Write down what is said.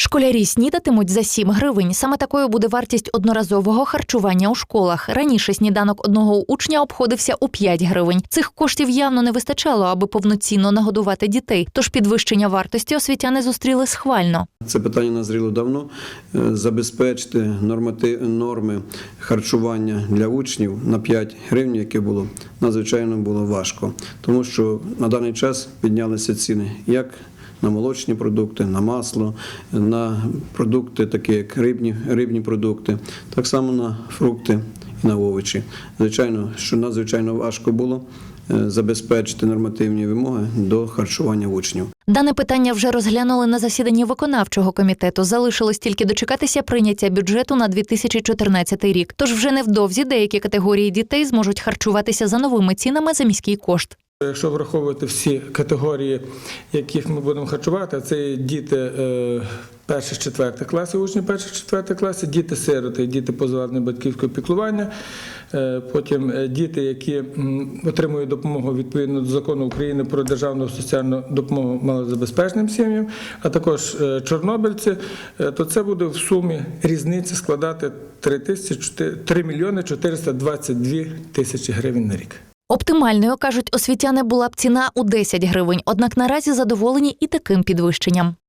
Школярі снідатимуть за 7 гривень. Саме такою буде вартість одноразового харчування у школах. Раніше сніданок одного учня обходився у 5 гривень. Цих коштів явно не вистачало, аби повноцінно нагодувати дітей. Тож підвищення вартості освітяни зустріли схвально. Це питання назріло давно. Е, Забезпечити нормати, норми харчування для учнів на 5 гривень, яке було надзвичайно було важко, тому що на даний час піднялися ціни як на молочні продукти, на масло, на продукти, такі як рибні, рибні продукти, так само на фрукти і на овочі. Звичайно, що надзвичайно важко було е, забезпечити нормативні вимоги до харчування учнів. Дане питання вже розглянули на засіданні виконавчого комітету. Залишилось тільки дочекатися прийняття бюджету на 2014 рік. Тож вже невдовзі деякі категорії дітей зможуть харчуватися за новими цінами за міський кошт. Якщо враховувати всі категорії, яких ми будемо харчувати, це діти е, перших четвертих класів, учні перших четвертих класів, діти сироти, діти позбавлені батьківського піклування, е, потім е, діти, які отримують допомогу відповідно до закону України про державну соціальну допомогу малозабезпеченим сім'ям, а також чорнобильці, то це буде в сумі різниця складати 3 тисячі 3 мільйони 422 тисячі гривень на рік. Оптимальною кажуть освітяни була б ціна у 10 гривень. Однак наразі задоволені і таким підвищенням.